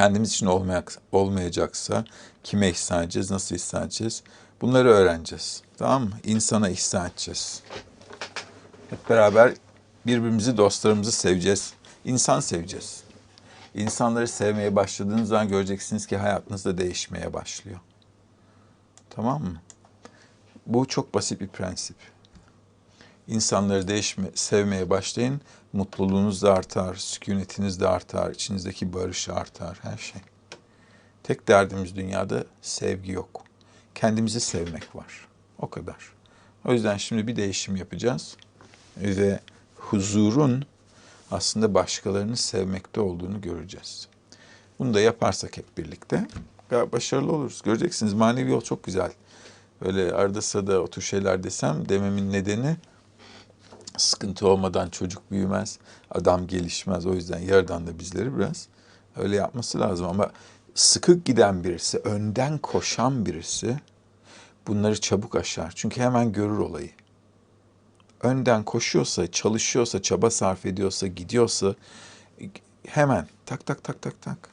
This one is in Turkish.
kendimiz için olmayak, olmayacaksa kime ihsan edeceğiz, nasıl ihsan edeceğiz? Bunları öğreneceğiz. Tamam mı? İnsana ihsan edeceğiz. Hep beraber birbirimizi, dostlarımızı seveceğiz. İnsan seveceğiz. İnsanları sevmeye başladığınız zaman göreceksiniz ki hayatınız da değişmeye başlıyor. Tamam mı? Bu çok basit bir prensip. İnsanları değişme, sevmeye başlayın, mutluluğunuz da artar, sükunetiniz de artar, içinizdeki barış artar, her şey. Tek derdimiz dünyada sevgi yok. Kendimizi sevmek var. O kadar. O yüzden şimdi bir değişim yapacağız ve huzurun aslında başkalarını sevmekte olduğunu göreceğiz. Bunu da yaparsak hep birlikte başarılı oluruz. Göreceksiniz manevi yol çok güzel. Öyle arada sırada o tür şeyler desem dememin nedeni sıkıntı olmadan çocuk büyümez, adam gelişmez. O yüzden yarıdan da bizleri biraz öyle yapması lazım. Ama sıkı giden birisi, önden koşan birisi bunları çabuk aşar. Çünkü hemen görür olayı. Önden koşuyorsa, çalışıyorsa, çaba sarf ediyorsa, gidiyorsa hemen tak tak tak tak tak